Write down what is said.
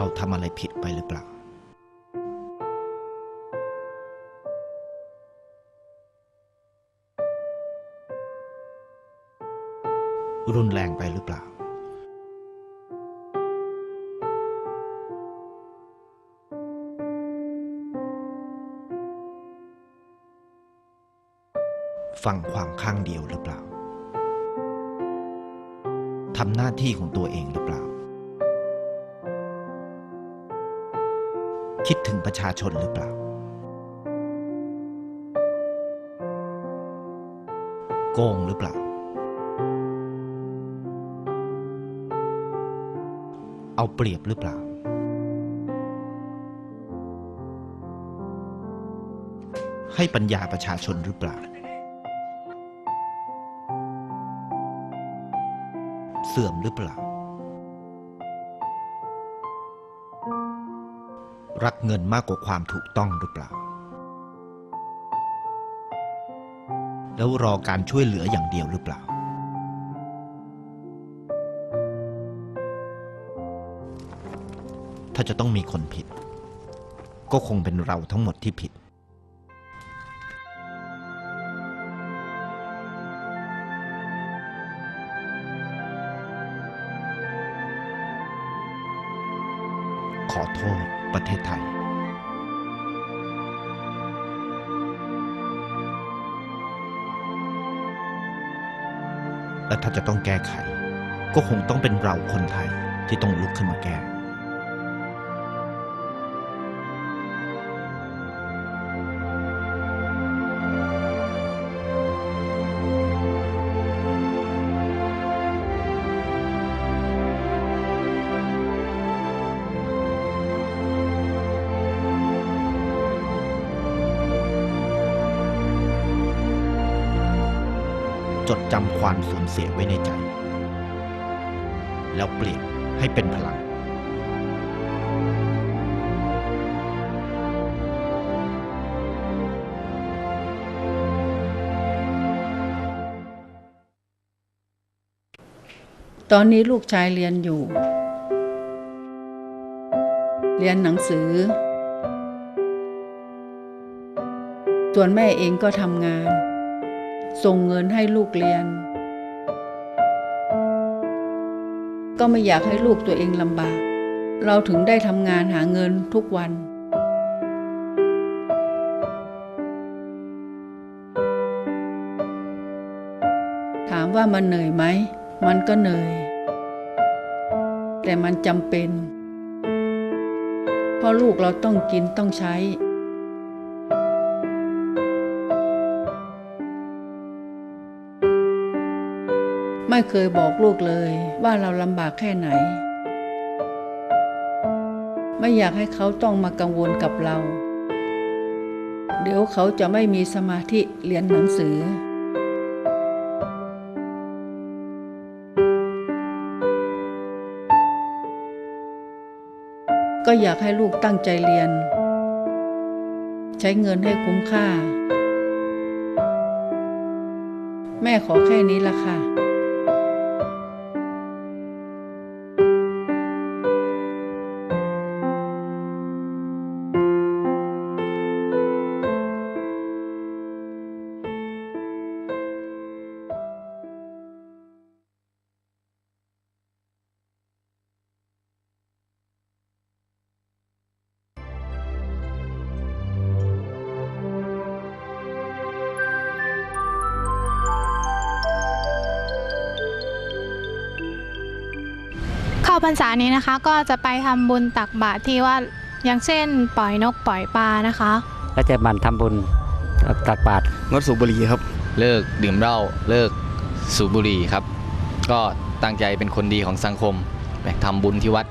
เราทำอะไรผิดไปหรือเปล่า รุนแรงไปหรือเปล่า ฟังความข้างเดียวหรือเปล่าทำหน้าที่ของตัวเองหรือเปล่า คิดถึงประชาชนหรือเปล่า โกงหรือเปล่า เอาเปรียบหรือเปล่า ให้ปัญญาประชาชนหรือเปล่า เสื่อมหรือเปล่า รักเงินมากกว่าความถูกต้องหรือเปล่า แล้วรอการช่วยเหลืออย่างเดียวหรือเปล่า ถ้าจะต้องมีคนผิด ก็คงเป็นเราทั้งหมดที่ผิดขอโทษ ประเทศไทยและถ้าจะต้องแก้ไข ก็คงต้องเป็นเราคนไทยที่ต้องลุกขึ้นมาแก้ จดจำความสูญเสียไว้ในใจ แล้วเปลี่ยนให้เป็นพลัง ตอนนี้ลูกชายเรียนอยู่ เรียนหนังสือ ส่วนแม่เองก็ทำงาน ส่งเงินให้ลูกเรียน ก็ไม่อยากให้ลูกตัวเองลำบาก เราถึงได้ทำงานหาเงินทุกวัน ถามว่ามันเหนื่อยไหม มันก็เหนื่อย แต่มันจำเป็น เพราะลูกเราต้องกินต้องใช้ ไม่เคยบอกลูกเลย ว่าเราลำบากแค่ไหน ไม่อยากให้เขาต้องมากังวลกับเรา เดี๋ยวเขาจะไม่มีสมาธิเรียนหนังสือ ก็อยากให้ลูกตั้งใจเรียน ใช้เงินให้คุ้มค่าแม่ขอแค่นี้ละค่ะ เข้าพรรษานี้นะคะ ก็จะไปทำบุญตักบาตรที่ว่าอย่างเช่น ปล่อยนกปล่อยปลานะคะ ก็จะหมันทำบุญตักบาตรงดสูบบุหรี่ครับ เลิกดื่มเหล้าเลิกสูบบุหรี่ครับ ก็ตั้งใจเป็นคนดีของสังคมไปทำบุญที่วัด